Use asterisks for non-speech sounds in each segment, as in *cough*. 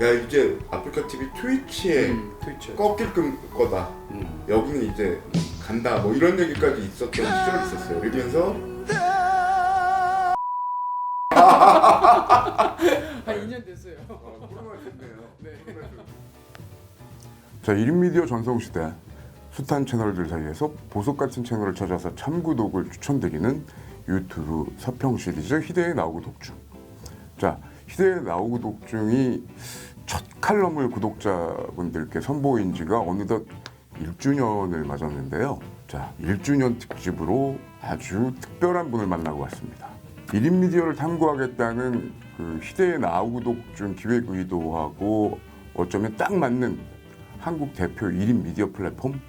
야 이제 아프리카 TV 트위치에 음, 트위치. 꺾일 거다. 음. 여기는 이제 간다. 뭐 이런 얘기까지 있었던 시절이 있었어요. 그러면서 한 2년 됐어요. *laughs* 자, 1인 미디어 전성 시대 숱한 채널들 사이에서 보석 같은 채널을 찾아서 참구독을 추천드리는 유튜브 서평 시리즈 희대의 나오고 독중. 자, 희대의 나오고 독중이 첫 칼럼을 구독자분들께 선보인 지가 어느덧 1주년을 맞았는데요. 자, 1주년 특집으로 아주 특별한 분을 만나고 왔습니다. 1인 미디어를 탐구하겠다는 그 희대의 나오고 독중 기획 의도하고 어쩌면 딱 맞는 한국 대표 1인 미디어 플랫폼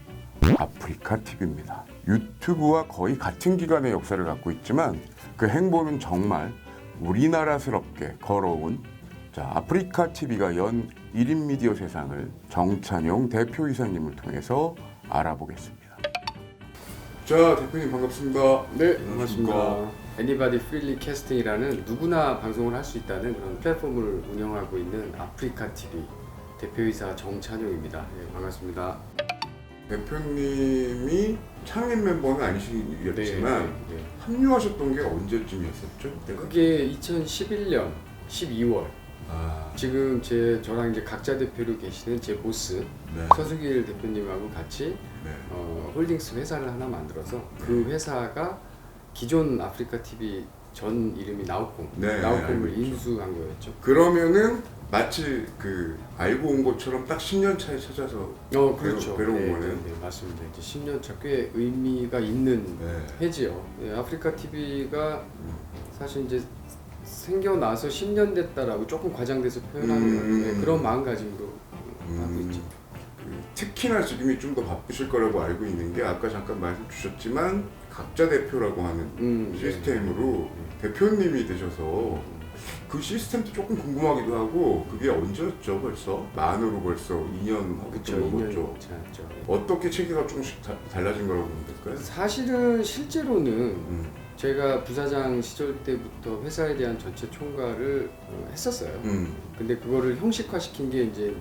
아프리카 TV입니다. 유튜브와 거의 같은 기간의 역사를 갖고 있지만 그 행보는 정말 우리나라스럽게 걸어온 자, 아프리카 TV가 연 1인 미디어 세상을 정찬용 대표이사님을 통해서 알아보겠습니다. 자 대표님 반갑습니다. 네, 반갑습니다. 애니바디 프릴리 캐스팅이라는 누구나 방송을 할 수 있다는 그런 플랫폼을 운영하고 있는 아프리카 TV 대표이사 정찬용입니다. 예, 반갑습니다. 대표님이 창립 멤버는 아니시겠지만 네, 네. 합류하셨던 게 언제쯤이었었죠? 그때가? 그게 2011년 12월 아, 지금 제 저랑 이제 각자 대표로 계시는 제 보스 네. 서수길 대표님하고 같이 네. 어, 홀딩스 회사를 하나 만들어서 그 회사가 기존 아프리카 TV 전 이름이 나우콤 네, 알고 나우콤을 있죠. 인수한 거였죠. 그러면은 마치 그 알고 온 것처럼 딱 10년 차에 찾아서 어 그렇죠. 배로- 배로 온 네, 거네요. 네, 네, 맞습니다. 이제 10년 차 꽤 의미가 있는 네. 해지요. 예, 아프리카 TV가 사실 이제 생겨나서 10년 됐다라고 조금 과장돼서 표현하는 음. 네, 그런 마음가짐으로 하고 음, 있죠. 그 특히나 지금이 좀 더 바쁘실 거라고 알고 있는 게 아까 잠깐 말씀 주셨지만 각자 대표라고 하는 음, 시스템으로 대표님이 되셔서 그 시스템도 조금 궁금하기도 하고 그게 언제였죠 벌써? 만으로 벌써 2년 하고 그렇죠. 좀 2년 넘었죠. 지났죠. 예. 어떻게 체계가 조금씩 다, 달라진 거라고 보면 될까요? 사실은 실제로는 음, 제가 부사장 시절 때부터 회사에 대한 전체 총괄을 어, 했었어요. 음, 근데 그거를 형식화시킨 게 이제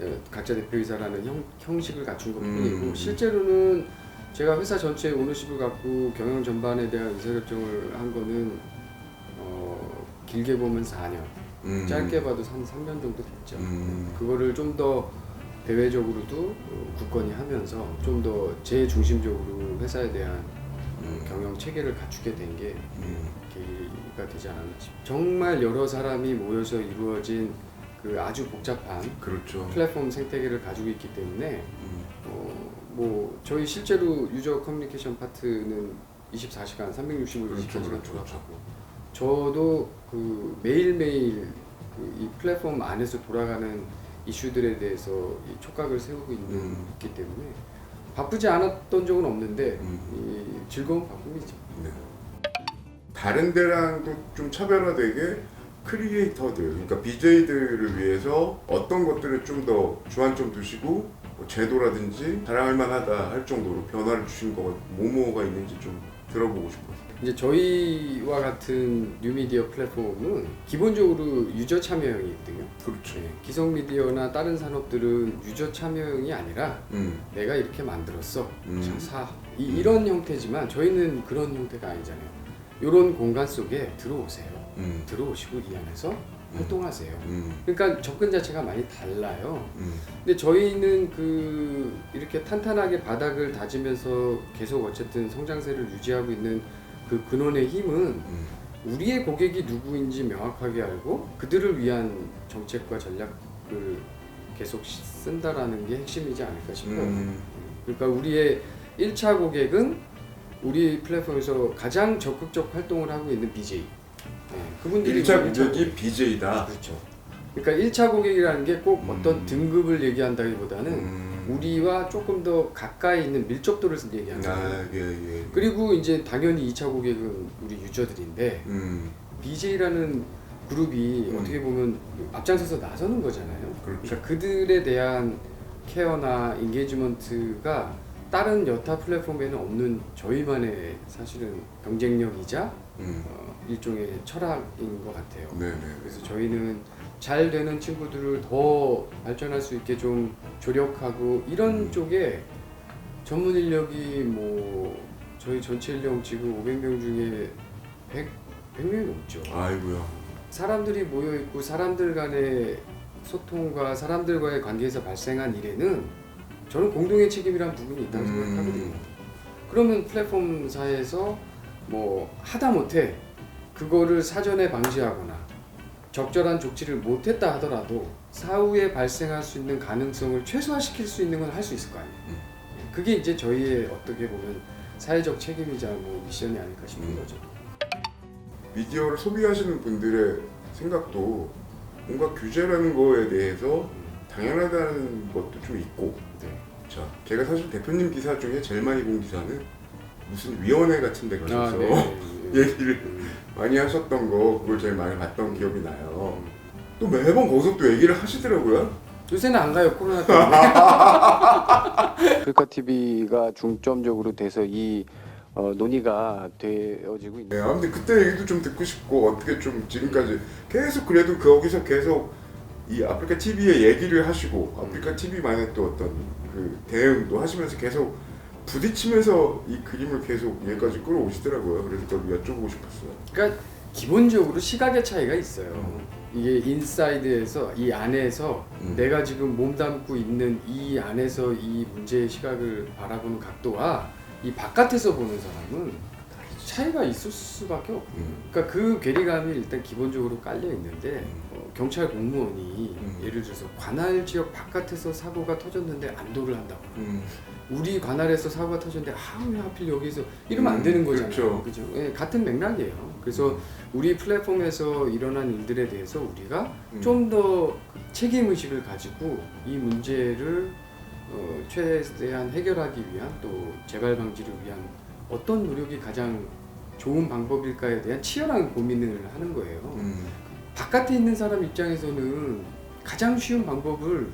어, 각자 대표이사라는 형, 형식을 갖춘 것뿐이고 음. 실제로는 제가 회사 전체에 오너십을 갖고 경영 전반에 대한 의사결정을 한 거는 어, 길게 보면 4년, 음, 짧게 봐도 한 3년 정도 됐죠. 음, 그거를 좀 더 대외적으로도 어, 굳건히 하면서 좀 더 제 중심적으로 회사에 대한 어, 음. 경영 체계를 갖추게 된게 음, 계기가 되지 않았나 싶어요. 정말 여러 사람이 모여서 이루어진 그 아주 복잡한 그렇죠. 플랫폼 생태계를 가지고 있기 때문에 음, 어, 뭐 저희 실제로 유저 커뮤니케이션 파트는 24시간 365일 그렇죠, 24시간 그렇죠, 돌아가고 저도 그 매일매일 그 이 플랫폼 안에서 돌아가는 이슈들에 대해서 이 촉각을 세우고 있는 음. 있기 때문에 바쁘지 않았던 적은 없는데 음. 이 즐거운 바쁨이죠. 네. 다른 데랑도 좀 차별화되게 크리에이터들, 그러니까 BJ들을 위해서 어떤 것들을 좀 더 주안점 두시고 뭐 제도라든지 자랑할 만하다 할 정도로 변화를 주신 거 뭐뭐가 있는지 좀 들어보고 싶어요. 이제 저희와 같은 뉴미디어 플랫폼은 기본적으로 유저 참여형이 있거든요. 그렇죠. 네, 기성 미디어나 다른 산업들은 유저 참여형이 아니라 음, 내가 이렇게 만들었어. 음. 자, 사. 이, 이런 형태지만 저희는 그런 형태가 아니잖아요. 이런 공간 속에 들어오세요. 음, 들어오시고 이 안에서 활동하세요. 음, 그러니까 접근 자체가 많이 달라요. 음, 근데 저희는 그 이렇게 탄탄하게 바닥을 다지면서 계속 어쨌든 성장세를 유지하고 있는 그 근원의 힘은 음, 우리의 고객이 누구인지 명확하게 알고 그들을 위한 정책과 전략을 계속 쓴다라는 게 핵심이지 않을까 싶어요. 음, 그러니까 우리의 1차 고객은 우리 플랫폼에서 가장 적극적 활동을 하고 있는 BJ. 네, 그분들이 1차 우리 일차 고객이 BJ다. 그렇죠. 그러니까 1차 고객이라는 게 꼭 어떤 음. 등급을 얘기한다기보다는 음, 우리와 조금 더 가까이 있는 밀접도를 얘기하는 거예요. 아, 예, 예. 그리고 이제 당연히 2차 고객은 우리 유저들인데 음, BJ라는 그룹이 음. 어떻게 보면 앞장서서 나서는 거잖아요. 그렇죠. 그러니까 그들에 대한 케어나 인게이지먼트가 다른 여타 플랫폼에는 없는 저희만의 사실은 경쟁력이자 음, 어, 일종의 철학인 것 같아요. 네, 네. 그래서 저희는 잘 되는 친구들을 더 발전할 수 있게 좀 조력하고 이런 쪽에 전문 인력이 뭐 저희 전체 인력 지금 500명 중에 100 100명이 넘죠. 아이고야. 사람들이 모여 있고 사람들 간의 소통과 사람들과의 관계에서 발생한 일에는 저는 공동의 책임이란 부분이 있다고 음. 생각하거든요. 그러면 플랫폼사에서 뭐 하다 못해 그거를 사전에 방지하거나 적절한 조치를 못했다 하더라도 사후에 발생할 수 있는 가능성을 최소화시킬 수 있는 건 할 수 있을 거 아니에요. 음. 그게 이제 저희의 어떻게 보면 사회적 책임이자 뭐 미션이 아닐까 싶은 음. 거죠. 미디어를 소비하시는 분들의 생각도 뭔가 규제라는 거에 대해서 당연하다는 것도 좀 있고 네. 자 제가 사실 대표님 기사 중에 제일 많이 본 기사는 무슨 위원회 같은 데 가셔서 아, 네. 네. *laughs* 얘기를 음. 많이 하셨던 거 그걸 제일 많이 봤던 기억이 나요 또 매번 거기서 또 얘기를 하시더라고요 요새는 안 가요 코로나 때문에. *laughs* 아프리카 TV가 중점적으로 돼서 이 어, 논의가 되어지고 있는. 네, 아, 근데 그때 얘기도 좀 듣고 싶고 어떻게 좀 지금까지 계속 그래도 거기서 계속 이 아프리카 TV의 얘기를 하시고 아프리카 TV만의 또 어떤 그 대응도 하시면서 계속 부딪히면서 이 그림을 계속 여기까지 끌어오시더라고요. 그래서 그걸 여쭤보고 싶었어요. 그러니까 기본적으로 시각의 차이가 있어요. 이게 인사이드에서 이 안에서 음. 내가 지금 몸담고 있는 이 안에서 이 문제의 시각을 바라보는 각도와 이 바깥에서 보는 사람은 차이가 있을 수밖에 없고. 음. 그러니까 그 괴리감이 일단 기본적으로 깔려 있는데 음. 어, 경찰 공무원이 음. 예를 들어서 관할 지역 바깥에서 사고가 터졌는데 안도를 한다거나 음. 우리 관할에서 사고가 터졌는데 아왜 하필 여기서 이러면 안 음, 되는 거잖아요. 그렇죠. 그죠? 예, 같은 맥락이에요. 그래서 우리 플랫폼에서 일어난 일들에 대해서 우리가 음. 좀 더 책임 의식을 가지고 이 문제를 어, 최대한 해결하기 위한 또 재발 방지를 위한 어떤 노력이 가장 좋은 방법일까에 대한 치열한 고민을 하는 거예요. 음. 바깥에 있는 사람 입장에서는 가장 쉬운 방법을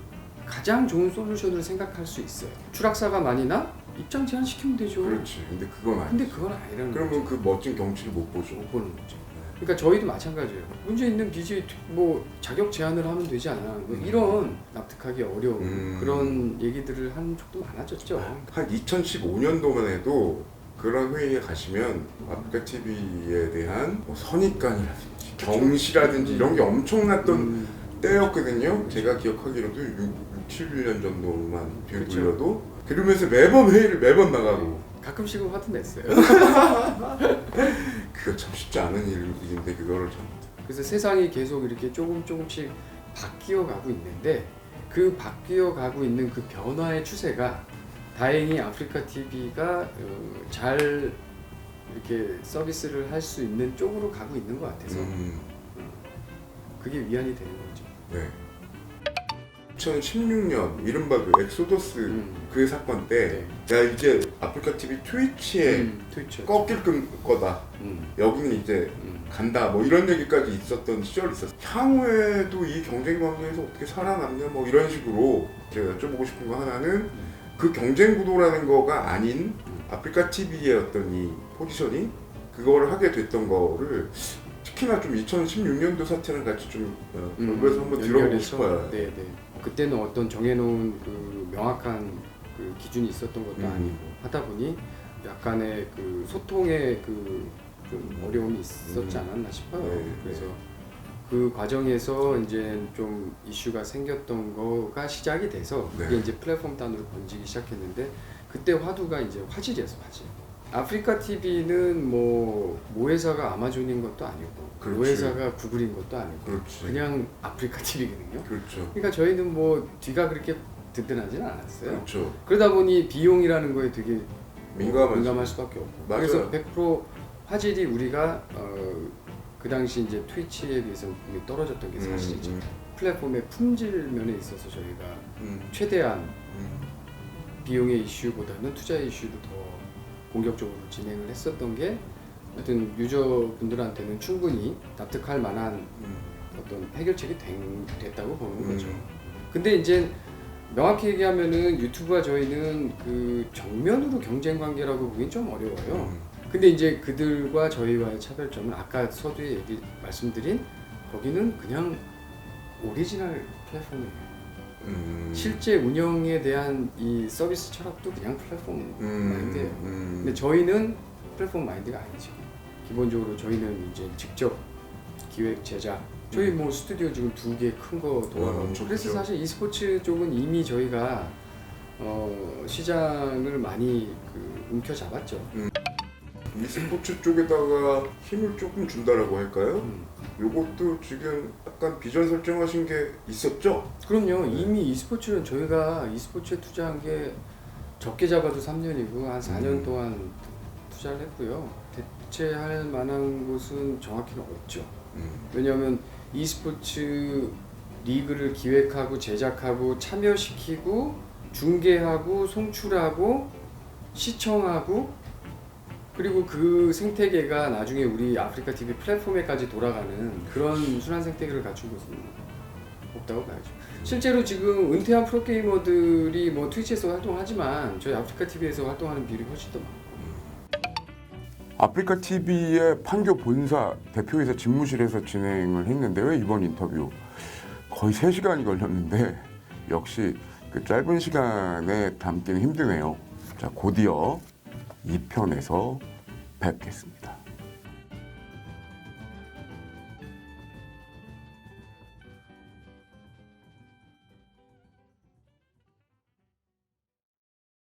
가장 좋은 솔루션으로 생각할 수 있어요. 추락사가 많이 나 입장 제한 시키면 되죠. 그렇지. 근데 그건 아니. 근데 그건 아니라는 거죠. 그러면 그 멋진 경치를 못 보죠. 못 보는 거죠. 그러니까 저희도 마찬가지예요. 문제 있는 BJ 뭐 자격 제한을 하면 되지 않아. 뭐 음. 이런 납득하기 어려운 음. 그런 얘기들을 한 적도 많아졌죠. 한 2015년도만 해도 그런 회의에 가시면 아프리카 TV에 대한 뭐 선입관이라든지 경시라든지 이런 게 엄청났던 음, 때였거든요. 제가 기억하기로도 6, 6 7년 정도만 뒤로 그쵸. 돌려도 그러면서 매번 회의를 매번 나가고 가끔씩은 화도 냈어요. *laughs* 그거 참 쉽지 않은 일인데 그거를 참 그래서 세상이 계속 이렇게 조금 조금씩 바뀌어 가고 있는데 그 바뀌어 가고 있는 그 변화의 추세가 다행히 아프리카 TV가 어, 잘 이렇게 서비스를 할 수 있는 쪽으로 가고 있는 것 같아서 음, 그게 위안이 되는 거죠. 네. 2016년 이른바 그 엑소더스 음. 그 사건 때 네. 야 이제 아프리카 TV 트위치에 음, 트위치. 꺾일 거다. 음, 여기는 이제 음. 간다 뭐 이런 얘기까지 있었던 시절이 있었어요 향후에도 이 경쟁 관계에서 어떻게 살아남냐 뭐 이런 식으로 제가 여쭤보고 싶은 거 하나는 그 경쟁 구도라는 거가 아닌 아프리카 TV의 어떤 이 포지션이 그거를 하게 됐던 거를 특히나 좀 2016년도 사태랑 같이 좀 어, 음, 그래서 한번 들어보고 연결해서, 싶어요. 네, 네. 그때는 어떤 정해놓은 그 명확한 그 기준이 있었던 것도 음. 아니고 하다 보니 약간의 그 소통의 그좀 어려움이 있었지 음. 않았나 싶어요. 네, 그래서 네. 그 과정에서 이제 좀 이슈가 생겼던 거가 시작이 돼서 그게 네. 이제 플랫폼 단으로 번지기 시작했는데 그때 화두가 이제 화질이었어 화질. 아프리카 TV는 뭐 모회사가 아마존인 것도 아니고 그렇지. 모회사가 구글인 것도 아니고 그렇지. 그냥 아프리카 TV거든요. 그렇죠. 그러니까 저희는 뭐 뒤가 그렇게 든든하지는 않았어요. 그렇죠. 그러다 보니 비용이라는 거에 되게 민감하죠. 민감할 수밖에 없고. 맞아요. 그래서 100% 화질이 우리가 어, 그 당시 이제 트위치에 비해서 분명히 떨어졌던 게 사실이죠. 음, 플랫폼의 품질 면에 있어서 저희가 음, 최대한 음, 비용의 이슈보다는 투자의 이슈로 더 공격적으로 진행을 했었던 게 하여튼 유저분들한테는 충분히 납득할 만한 음. 어떤 해결책이 된, 됐다고 보는 음. 거죠. 근데 이제 명확히 얘기하면은 유튜브와 저희는 그 정면으로 경쟁 관계라고 보기엔 좀 어려워요. 음. 근데 이제 그들과 저희와의 차별점은 아까 서두에 얘기 말씀드린 거기는 그냥 오리지널 플랫폼이에요. 음. 실제 운영에 대한 이 서비스 철학도 그냥 플랫폼 음. 마인드예요. 음. 근데 저희는 플랫폼 마인드가 아니지. 기본적으로 저희는 이제 직접 기획 제작. 저희 뭐 스튜디오 지금 두 개 큰 거 도와가고. 음, 그래서. 사실 e스포츠 쪽은 이미 저희가 어, 시장을 많이 그 움켜잡았죠. E스포츠 쪽에다가 힘을 조금 준다라고 할까요? 음. 요것도 지금 약간 비전 설정하신 게 있었죠? 그럼요. 네. 이미 e스포츠는 저희가 e스포츠에 투자한 게 적게 잡아도 3년이고 한 4년 음. 동안 투자를 했고요. 대체할 만한 곳은 정확히는 없죠. 음. 왜냐하면 e스포츠 리그를 기획하고 제작하고 참여시키고 중계하고 송출하고 시청하고 그리고 그 생태계가 나중에 우리 아프리카 TV 플랫폼에까지 돌아가는 그런 순환 생태계를 갖춘 곳은 없다고 봐야죠. 실제로 지금 은퇴한 프로게이머들이 뭐 트위치에서 활동하지만 저희 아프리카 TV에서 활동하는 비율이 훨씬 더 많고 아프리카 TV의 판교 본사 대표이사 집무실에서 진행을 했는데요. 이번 인터뷰 거의 3시간이 걸렸는데 역시 그 짧은 시간에 담기는 힘드네요. 자, 곧이어 2편에서 뵙겠습니다.